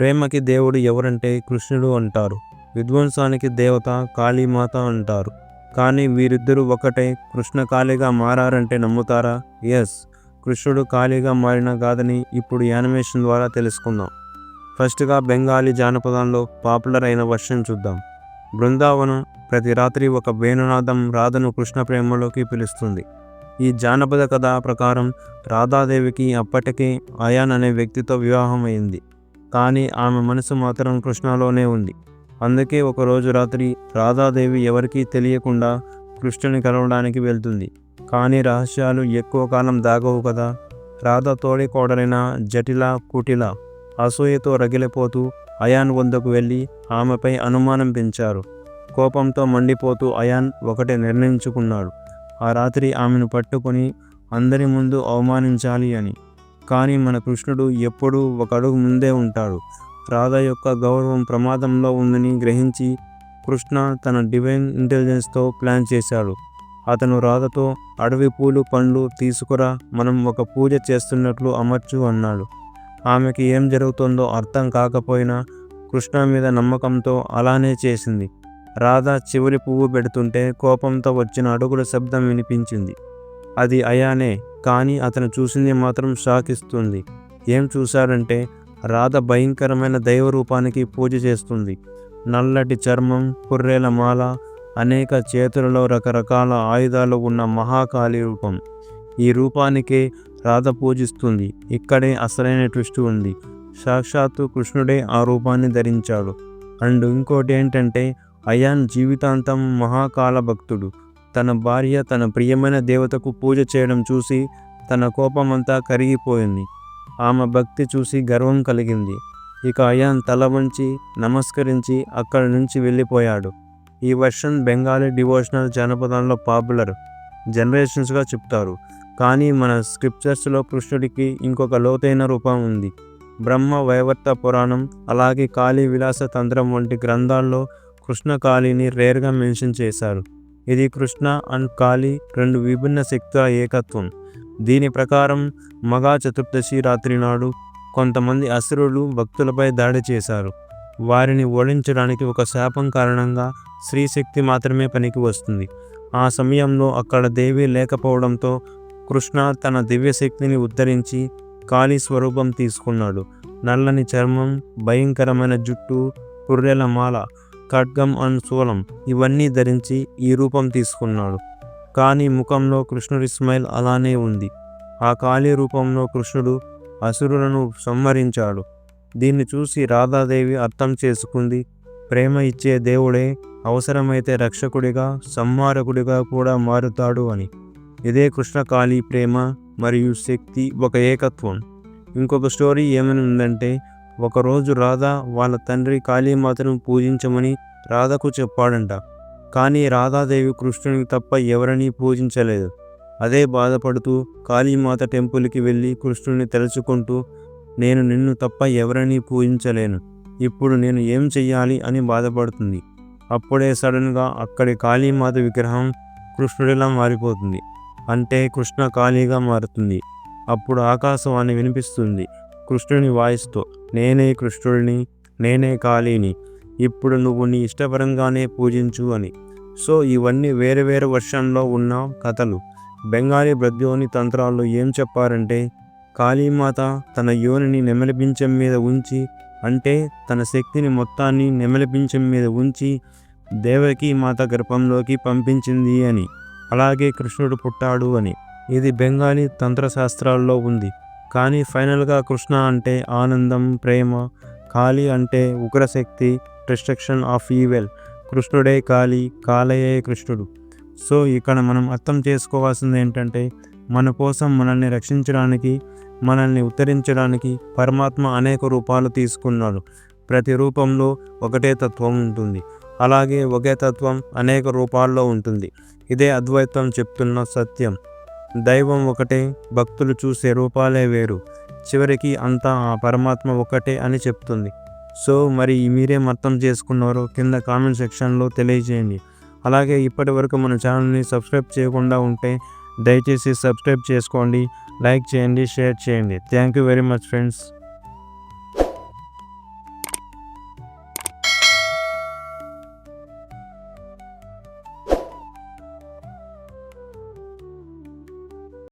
ప్రేమకి దేవుడు ఎవరంటే కృష్ణుడు అంటారు. విధ్వంసానికి దేవత కాళీమాత అంటారు. కానీ వీరిద్దరూ ఒకటే కృష్ణ కాళీగా మారారంటే నమ్ముతారా? ఎస్. కృష్ణుడు కాళీగా మారిన కాదని ఇప్పుడు యానిమేషన్ ద్వారా తెలుసుకుందాం. ఫస్ట్గా బెంగాలీ జానపదంలో పాపులర్ అయిన వర్షన్ చూద్దాం. బృందావనం ప్రతి రాత్రి ఒక వేణునాదం రాధను కృష్ణ ప్రేమలోకి పిలుస్తుంది. ఈ జానపద కథ ప్రకారం రాధాదేవికి అప్పటికే అయాన్ అనే వ్యక్తితో వివాహం అయింది కానీ ఆమె మనసు మాత్రం కృష్ణలోనే ఉంది. అందుకే ఒకరోజు రాత్రి రాధాదేవి ఎవరికీ తెలియకుండా కృష్ణుని కలవడానికి వెళ్తుంది. కానీ రహస్యాలు ఎక్కువ కాలం దాగవు కదా. రాధ తోడి కోడలైన జటిల కుటిల అసూయతో రగిలిపోతూ అయాన్ వద్దకు వెళ్ళి ఆమెపై అనుమానం పెంచారు. కోపంతో మండిపోతూ అయాన్ ఒకటి నిర్ణయించుకున్నాడు. ఆ రాత్రి ఆమెను పట్టుకొని అందరి ముందు అవమానించాలి అని. కానీ మన కృష్ణుడు ఎప్పుడూ ఒక అడుగు ముందే ఉంటాడు. రాధ యొక్క గౌరవం ప్రమాదంలో ఉందని గ్రహించి కృష్ణ తన డివైన్ ఇంటెలిజెన్స్తో ప్లాన్ చేశాడు. అతను రాధతో అడవి పూలు పండ్లు తీసుకురా మనం ఒక పూజ చేస్తున్నట్లు అమర్చు అన్నాడు. ఆమెకి ఏం జరుగుతుందో అర్థం కాకపోయినా కృష్ణ మీద నమ్మకంతో అలానే చేసింది. రాధ చివరి పువ్వు పెడుతుంటే కోపంతో వచ్చిన అడుగుల శబ్దం వినిపించింది. అది అయానే కానీ అతను చూసింది మాత్రం షాక్ ఇస్తుంది ఏం చూశాడంటే రాధ భయంకరమైన దైవ రూపానికి పూజ చేస్తుంది. నల్లటి చర్మం కుర్రేల మాల అనేక చేతులలో రకరకాల ఆయుధాలు ఉన్న మహాకాళి రూపం. ఈ రూపానికే రాధ పూజిస్తుంది. ఇక్కడే అసలైన ట్విస్ట్ ఉంది. సాక్షాత్తు కృష్ణుడే ఆ రూపాన్ని ధరించాడు. అండ్ ఇంకోటి ఏంటంటే అయాన్ జీవితాంతం మహాకాల భక్తుడు తన భార్య తన ప్రియమైన దేవతకు పూజ చేయడం చూసి తన కోపమంతా కరిగిపోయింది. ఆమె భక్తి చూసి గర్వం కలిగింది. ఇక అయాన్ తల వంచి నమస్కరించి అక్కడి నుంచి వెళ్ళిపోయాడు. ఈ వర్షన్ బెంగాలీ డివోషనల్ జానపదంలో పాపులర్ జనరేషన్స్గా చెప్తారు. కానీ మన స్క్రిప్చర్స్లో కృష్ణుడికి ఇంకొక లోతైన రూపం ఉంది. బ్రహ్మ వైవర్త పురాణం అలాగే కాళీ విలాస తంత్రం వంటి గ్రంథాల్లో కృష్ణ కాళీని రేర్గా మెన్షన్ చేశారు. ఇది కృష్ణ అండ్ కాళీ రెండు విభిన్న శక్తుల ఏకత్వం. దీని ప్రకారం మగా చతుర్దశి రాత్రి నాడు కొంతమంది అసురులు భక్తులపై దాడి చేశారు. వారిని ఓడించడానికి ఒక శాపం కారణంగా స్త్రీశక్తి మాత్రమే పనికి వస్తుంది. ఆ సమయంలో అక్కడ దేవి లేకపోవడంతో కృష్ణ తన దివ్యశక్తిని ఉద్ధరించి కాళీ స్వరూపం తీసుకున్నాడు. నల్లని చర్మం భయంకరమైన జుట్టు పుర్రెల మాల ఖడ్గం అండ్ శూలం ఇవన్నీ ధరించి ఈ రూపం తీసుకున్నాడు. కానీ ముఖంలో కృష్ణుడి స్మైల్ అలానే ఉంది. ఆ కాళీ రూపంలో కృష్ణుడు అసురులను సంహరించాడు. దీన్ని చూసి రాధాదేవి అర్థం చేసుకుంది. ప్రేమ ఇచ్చే దేవుడే అవసరమైతే రక్షకుడిగా సంహారకుడిగా కూడా మారుతాడు అని. ఇదే కృష్ణకాళి ప్రేమ మరియు శక్తి ఒక ఏకత్వం. ఇంకొక స్టోరీ ఏమని ఉందంటే ఒకరోజు రాధ వాళ్ళ తండ్రి కాళీమాతను పూజించమని రాధకు చెప్పాడంట. కానీ రాధాదేవి కృష్ణుని తప్ప ఎవరినీ పూజించలేదు. అదే బాధపడుతూ కాళీమాత టెంపుల్కి వెళ్ళి కృష్ణుని తలుచుకుంటూ నేను నిన్ను తప్ప ఎవరినీ పూజించలేను. ఇప్పుడు నేను ఏం చెయ్యాలి అని బాధపడుతుంది. అప్పుడే సడన్గా అక్కడి కాళీమాత విగ్రహం కృష్ణుడిలా మారిపోతుంది. అంటే కృష్ణ కాళీగా మారుతుంది. అప్పుడు ఆకాశవాణి వినిపిస్తుంది. కృష్ణుని వాయిస్తో నేనే కృష్ణుడిని నేనే కాళీని ఇప్పుడు నువ్వు నీ ఇష్టపరంగానే పూజించు అని. సో ఇవన్నీ వేరే వేరే వర్షన్లో ఉన్న కథలు. బెంగాలీ బ్రద్యోని తంత్రాల్లో ఏం చెప్పారంటే కాళీమాత తన యోనిని నెమలిపించం మీద ఉంచి అంటే తన శక్తిని మొత్తాన్ని నెమలిపించం మీద ఉంచి దేవకి మాత గర్భంలోకి పంపించింది అని. అలాగే కృష్ణుడు పుట్టాడు అని. ఇది బెంగాలీ తంత్రశాస్త్రాల్లో ఉంది. కానీ ఫైనల్గా కృష్ణ అంటే ఆనందం ప్రేమ కాళీ అంటే ఉగ్రశక్తి డిస్ట్రక్షన్ ఆఫ్ ఈవెల్ కృష్ణుడే కాళీ కాలయే కృష్ణుడు. సో ఇక్కడ మనం అర్థం చేసుకోవాల్సింది ఏంటంటే మన కోసం మనల్ని రక్షించడానికి మనల్ని ఉత్తరించడానికి పరమాత్మ అనేక రూపాలు తీసుకున్నాడు. ప్రతి రూపంలో ఒకటే తత్వం ఉంటుంది. అలాగే ఒకే తత్వం అనేక రూపాల్లో ఉంటుంది. ఇదే అద్వైతం చెప్తున్న సత్యం. దైవం ఒకటే భక్తులు చూసే రూపాలే వేరు. చివరికి అంతా ఆ పరమాత్మ ఒకటే అని చెప్తుంది. సో మరి మీరేం అర్థం చేసుకున్నారో కింద కామెంట్ సెక్షన్లో తెలియజేయండి. అలాగే ఇప్పటి వరకు మన ఛానల్ని సబ్స్క్రైబ్ చేయకుండా ఉంటే దయచేసి సబ్స్క్రైబ్ చేసుకోండి లైక్ చేయండి షేర్ చేయండి. Thank you very much friends.